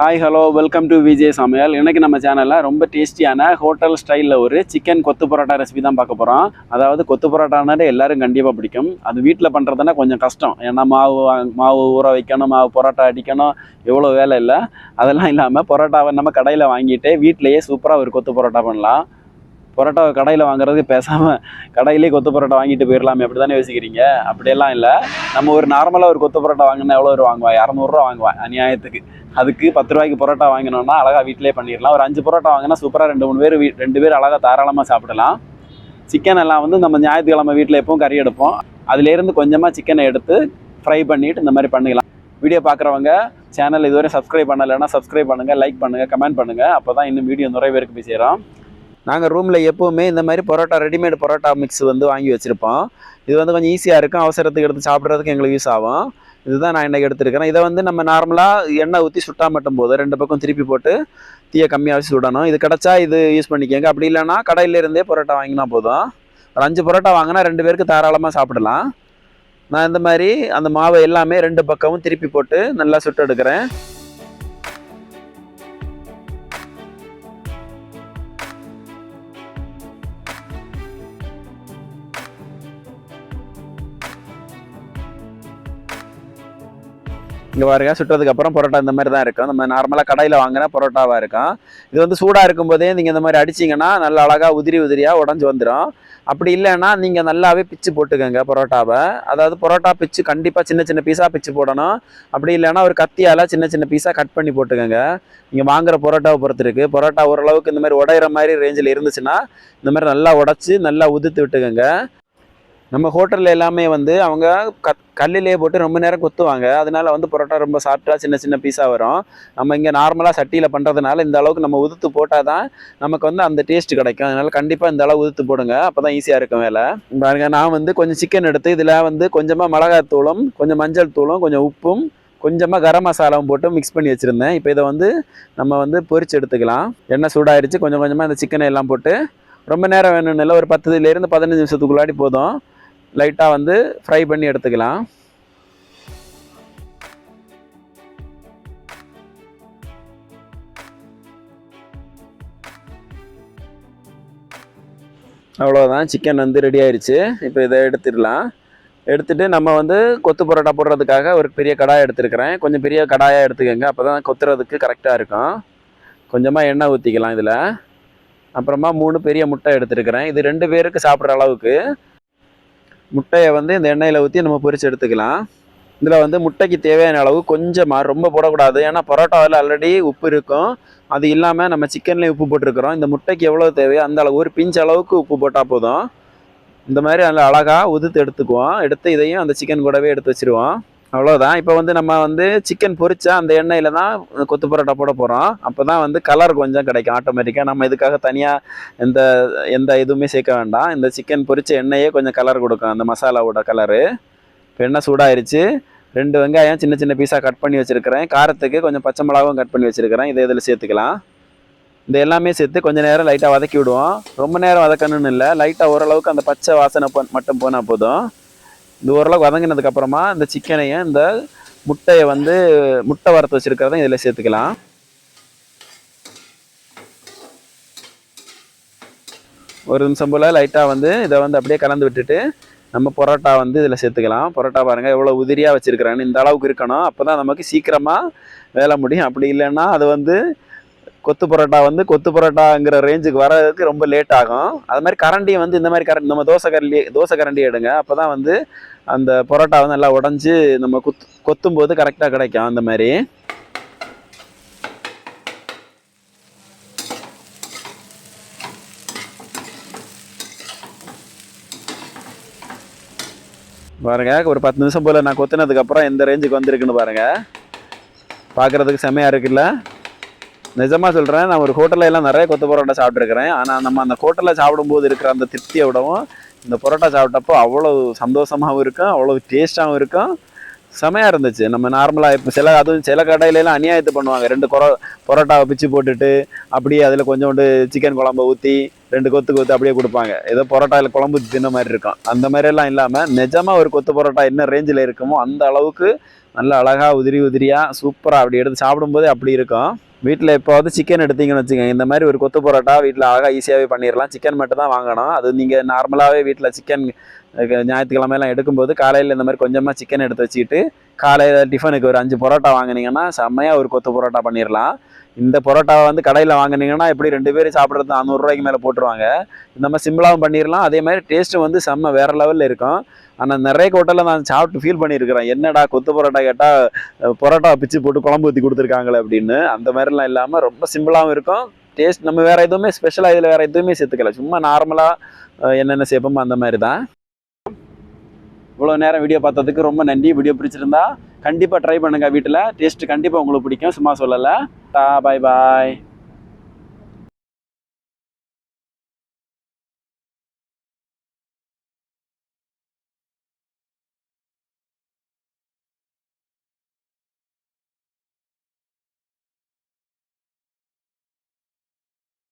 Hi hello welcome to Vijay Samayal இன்றைக்கி நம்ம சேனலில் ரொம்ப டேஸ்டியான ஹோட்டல் ஸ்டைலில் ஒரு சிக்கன் கொத்து பரோட்டா ரெசிபி தான் பார்க்க போகிறோம் அதாவது கொத்து பரோட்டானாலே எல்லாரும் கண்டிப்பாக பிடிக்கும். அது வீட்டில் பண்ணுறதுனா கொஞ்சம் கஷ்டம். ஏன்னா மாவு மாவு ஊற வைக்கணும் மாவு பரோட்டா அடிக்கணும் எவ்வளோ வேலை இல்லை. அதெல்லாம் இல்லாமல் பரோட்டாவை நம்ம கடையில் வாங்கிட்டு வீட்டிலேயே சூப்பராக ஒரு கொத்து பரோட்டா பண்ணலாம். பரோட்டாவை கடையில் வாங்குறது பேசாமல் கடையிலே கொத்து பரோட்டா வாங்கிட்டு போயிடலாமே அப்படி தானே யோசிக்கிறீங்க? அப்படியெல்லாம் இல்லை. நம்ம ஒரு நார்மலாக ஒரு கொத்து பரோட்டா வாங்கினா எவ்வளோ ஒரு வாங்குவேன் இரநூறுவா வாங்குவான் அநியாயத்துக்கு. அதுக்கு பத்து ரூபாய்க்கு பரோட்டா வாங்கினோம்னா அழகாக வீட்டிலே பண்ணிடலாம் ஒரு அஞ்சு பரோட்டா வாங்கினா சூப்பராக ரெண்டு மூணு பேர் வீ ரெண்டு பேர் அழகாக தாராளமாக சாப்பிடலாம். சிக்கன் எல்லாம் வந்து நம்ம ஞாயிற்றுக்கிழமை வீட்டில் எப்பவும் கறி எடுப்போம். அதுலேருந்து கொஞ்சமாக சிக்கனை எடுத்து ஃப்ரை பண்ணிட்டு இந்த மாதிரி பண்ணிக்கலாம். வீடியோ பார்க்குறவங்க சேனல் இதுவரை சப்ஸ்கிரைப் பண்ணலைன்னா சப்ஸ்கிரைப் பண்ணுங்கள் லைக் பண்ணுங்கள் கமெண்ட் பண்ணுங்கள் அப்போ தான் இன்னும் வீடியோ நிறைய பேருக்கு போய் சேரும். நாங்கள் ரூமில் எப்போவுமே இந்த மாதிரி பரோட்டா ரெடிமேட் பரோட்டா மிக்ஸ் வந்து வாங்கி வச்சுருப்போம். இது வந்து கொஞ்சம் ஈஸியாக இருக்கும். அவசரத்துக்கு எடுத்து சாப்பிட்றதுக்கு எங்களுக்கு யூஸ் ஆகும். இதுதான் நான் இன்றைக்கி எடுத்துருக்கிறேன். இதை வந்து நம்ம நார்மலாக எண்ணெய் ஊற்றி சுட்டா மட்டும் போதும் ரெண்டு பக்கம் திருப்பி போட்டு தீயை கம்மியாக வச்சு சுடணும். இது கிடச்சா இது யூஸ் பண்ணிக்கோங்க. அப்படி இல்லைன்னா கடையிலேருந்தே பரோட்டா வாங்கினா போதும். ஒரு அஞ்சு பரோட்டா வாங்கினா ரெண்டு பேருக்கு தாராளமாக சாப்பிடலாம். நான் இந்த மாதிரி அந்த மாவை எல்லாமே ரெண்டு பக்கமும் திருப்பி போட்டு நல்லா சுட்டு எடுக்கிறேன். இங்கே பாருங்க சுட்டதுக்கு அப்புறம் பரோட்டா இந்த மாதிரி தான் இருக்கும். நம்ம நார்மலாக கடையில் வாங்கின பரோட்டாவாக இருக்கும். இது வந்து சூடாக இருக்கும்போதே நீங்கள் இந்த மாதிரி அடிச்சிங்கன்னா நல்லா அழகாக உதிரி உதிரியாக உடஞ்சி வந்துடும் அப்படி இல்லைன்னா நீங்கள் நல்லாவே பிச்சு போட்டுக்கோங்க பரோட்டாவை. அதாவது பரோட்டா பிச்சு கண்டிப்பாக சின்ன சின்ன பீஸாக பிச்சு போடணும். அப்படி இல்லைன்னா ஒரு கத்தியால் சின்ன சின்ன பீஸாக கட் பண்ணி போட்டுக்கோங்க. நீங்கள் வாங்குற பரோட்டாவை பொறுத்து இருக்குது பரோட்டா ஓரளவுக்கு இந்த மாதிரி உடையிற மாதிரி ரேஞ்சில் இருந்துச்சுன்னா இந்த மாதிரி நல்லா உடச்சி நல்லா உதுத்து விட்டுக்கோங்க. நம்ம ஹோட்டலில் எல்லாமே வந்து அவங்க கத் கல்லிலே போட்டு ரொம்ப நேரம் கொத்துவாங்க. அதனால வந்து பரோட்டா ரொம்ப சாஃப்டாக சின்ன சின்ன பீஸாக வரும். நம்ம இங்கே நார்மலாக சட்டியில் பண்ணுறதுனால இந்த அளவுக்கு நம்ம உதுத்து போட்டால் தான் நமக்கு வந்து அந்த டேஸ்ட் கிடைக்கும். அதனால கண்டிப்பாக இந்த அளவு உதுத்து போடுங்க. அப்போ தான் ஈஸியாக இருக்கும் வேலை. பாருங்க நான் வந்து கொஞ்சம் சிக்கன் எடுத்து இதில் வந்து கொஞ்சமாக மிளகாத்தூளும் கொஞ்சம் மஞ்சள் தூளும் கொஞ்சம் உப்பும் கொஞ்சமாக கரம் மசாலாவும் போட்டு மிக்ஸ் பண்ணி வச்சுருந்தேன். இப்போ இதை வந்து நம்ம வந்து பொரிச்சு எடுத்துக்கலாம். எண்ணெய் சூடாயிருச்சு. கொஞ்சம் கொஞ்சமாக இந்த சிக்கனை எல்லாம் போட்டு ரொம்ப நேரம் வேணும்னு இல்லை. ஒரு பத்துலேருந்து பதினஞ்சு நிமிஷத்துக்குள்ளாடி போதும். லைட்டாக வந்து ஃப்ரை பண்ணி எடுத்துக்கலாம். அவ்வளோதான் சிக்கன் வந்து ரெடி ஆயிடுச்சு இப்போ இதை எடுத்துடலாம். எடுத்துட்டு நம்ம வந்து கொத்து பரோட்டா போடுறதுக்காக ஒரு பெரிய கடாய் எடுத்துருக்கிறேன். கொஞ்சம் பெரிய கடாயாக எடுத்துக்கோங்க. அப்போ தான் கொத்துறதுக்கு கரெக்டாக இருக்கும். கொஞ்சமாக எண்ணெய் ஊற்றிக்கலாம் இதில். அப்புறமா மூணு பெரிய முட்டை எடுத்துருக்கிறேன். இது ரெண்டு பேருக்கு சாப்பிட்ற அளவுக்கு. முட்டையை வந்து இந்த எண்ணெயில் ஊற்றி நம்ம பொரிச்சு எடுத்துக்கலாம். இதில் வந்து முட்டைக்கு தேவையான அளவு கொஞ்சமாக ரொம்ப போடக்கூடாது. ஏன்னா பரோட்டாவில் ஆல்ரெடி உப்பு இருக்கும். அது இல்லாமல் நம்ம சிக்கன்லேயும் உப்பு போட்டிருக்கிறோம். இந்த முட்டைக்கு எவ்வளோ தேவையோ அந்த அளவு ஒரு பிஞ்ச் அளவுக்கு உப்பு போட்டால் போதும். இந்த மாதிரி நல்லா அழகாக உதுத்து எடுத்துக்குவோம். எடுத்து இதையும் அந்த சிக்கன் கூடவே எடுத்து வச்சுருவோம். அவ்வளோதான் இப்போ வந்து நம்ம வந்து சிக்கன் பொரிச்சா அந்த எண்ணெயில் தான் கொத்து பரோட்டா போட போகிறோம் அப்போ தான் வந்து கலர் கொஞ்சம் கிடைக்கும் ஆட்டோமேட்டிக்காக நம்ம இதுக்காக தனியாக எந்த எந்த இதுவுமே சேர்க்க வேண்டாம். இந்த சிக்கன் பொரிச்ச எண்ணெயே கொஞ்சம் கலர் கொடுக்கும். அந்த மசாலாவோட கலரு இப்போ எண்ணெய் சூடாயிருச்சு. ரெண்டு வெங்காயம் சின்ன சின்ன பீஸாக கட் பண்ணி வச்சுருக்கிறேன். காரத்துக்கு கொஞ்சம் பச்சை மிளகாவும் கட் பண்ணி வச்சுருக்கிறேன். இதை இதில் சேர்த்துக்கலாம். இந்த எல்லாமே சேர்த்து கொஞ்சம் நேரம் லைட்டாக வதக்கி விடுவோம். ரொம்ப நேரம் வதக்கணும்னு இல்லை. லைட்டாக ஓரளவுக்கு அந்த பச்சை வாசனை போ- மட்டும் போனால் போதும். இந்த ஓரளவுக்கு வதங்கினதுக்கு அப்புறமா இந்த சிக்கனையும் இந்த முட்டையை வந்து முட்டை வறுத்து வச்சுருக்கிறதையும் இதில் சேர்த்துக்கலாம். ஒரு நிமிஷம் போல் லைட்டாக வந்து இதை வந்து அப்படியே கலந்து விட்டுட்டு நம்ம பரோட்டா வந்து இதில் சேர்த்துக்கலாம். பரோட்டா பாருங்கள் எவ்வளோ உதிரியாக வச்சுருக்கிறேன்னு. இந்த அளவுக்கு இருக்கணும். அப்போ தான் நமக்கு சீக்கிரமாக வேலை முடியும். அப்படி இல்லைன்னா அது வந்து கொத்து பரோட்டா வந்து கொத்து பரோட்டாங்கிற ரேஞ்சுக்கு வர்றதுக்கு ரொம்ப லேட் ஆகும். அது மாதிரி கரண்டியை வந்து இந்த மாதிரி கரண்டி நம்ம தோசை கரண்டி தோசை கரண்டி எடுங்க. அப்போ தான் வந்து அந்த பரோட்டா வந்து நல்லா உடஞ்சி நம்ம குத் கொத்தும் போது கரெக்டாக கிடைக்கும் அந்த மாதிரி. பாருங்க ஒரு பத்து நிமிஷம் போல் நான் கொத்துனதுக்கு அப்புறம் எந்த ரேஞ்சுக்கு வந்திருக்குன்னு பாருங்க. பார்க்குறதுக்கு செமையாக இருக்குல்ல நிஜமாக சொல்கிறேன் நான் ஒரு ஹோட்டலில் எல்லாம் நிறைய கொத்து பரோட்டா சாப்பிட்ருக்கிறேன் ஆனால் நம்ம அந்த ஹோட்டலில் சாப்பிடும்போது இருக்கிற அந்த திருப்தியை விடவும் இந்த பரோட்டா சாப்பிட்டப்போ அவ்வளோ சந்தோஷமாகவும் இருக்கும் அவ்வளோ டேஸ்ட்டாகவும் இருக்கும் செமையாக இருந்துச்சு. நம்ம நார்மலாக இப்போ சில அதுவும் சில கடையிலலாம் அநியாயத்தை பண்ணுவாங்க. ரெண்டு கொர பரோட்டாவை பிச்சு போட்டுட்டு அப்படியே அதில் கொஞ்சோண்டு சிக்கன் குழம்பு ஊற்றி ரெண்டு கொத்து கொத்து அப்படியே கொடுப்பாங்க. ஏதோ பரோட்டாவில் குழம்பு தின்ன மாதிரி இருக்கும். அந்த மாதிரியெல்லாம் இல்லாமல் நிஜமாக ஒரு கொத்து பரோட்டா என்ன ரேஞ்சில் இருக்குமோ அந்த அளவுக்கு நல்ல அழகாக உதிரி உதிரியாக சூப்பராக அப்படி எடுத்து சாப்பிடும்போது அப்படி இருக்கும். வீட்டில் எப்போவாவது சிக்கன் எடுத்தீங்கன்னு வச்சுக்கோங்க. இந்த மாதிரி ஒரு கொத்து பரோட்டா வீட்டில் அழகாக ஈஸியாகவே பண்ணிடலாம் சிக்கன் மட்டும் தான் வாங்கணும். அது நீங்கள் நார்மலாகவே வீட்டில் சிக்கன் ஞாயிற்றுக்கிழமையெல்லாம் எடுக்கும்போது காலையில் இந்த மாதிரி கொஞ்சமாக சிக்கன் எடுத்து வச்சுக்கிட்டு காலையில் டிஃபனுக்கு ஒரு அஞ்சு பரோட்டா வாங்கினீங்கன்னா செம்மையாக ஒரு கொத்து பரோட்டா பண்ணிடலாம் இந்த பரோட்டாவை வந்து கடையில் வாங்குனீங்கன்னா எப்படி ரெண்டு பேரும் சாப்பிட்றது நானூறுரூவாய்க்கு மேலே போட்டுருவாங்க. இந்த மாதிரி சிம்பிளாகவும் பண்ணிடலாம் அதே மாதிரி டேஸ்ட்டு வந்து செம்ம வேறு லெவலில் இருக்கும். ஆனால் நிறைய ஹோட்டலில் நான் சாப்பிட்டு ஃபீல் பண்ணியிருக்கிறேன் என்னடா கொத்து பரோட்டா கேட்டால் பரோட்டா பிச்சு போட்டு குழம்பு ஊற்றி கொடுத்துருக்காங்களே அப்படின்னு. அந்த மாதிரிலாம் இல்லாமல் ரொம்ப சிம்பிளாகவும் இருக்கும். டேஸ்ட் நம்ம வேறு எதுவுமே ஸ்பெஷலாக இதில் வேறு எதுவுமே சேர்த்துக்கல. சும்மா நார்மலாக என்னென்ன சேர்ப்போமோ அந்த மாதிரி தான் இவ்வளோ நேரம் வீடியோ பார்த்ததுக்கு ரொம்ப நன்றி. வீடியோ பிடிச்சிருந்தா கண்டிப்பாக ட்ரை பண்ணுங்கள் வீட்டில். டேஸ்ட்டு கண்டிப்பாக உங்களுக்கு பிடிக்கும். சும்மா சொல்லலை. டா பாய் பாய்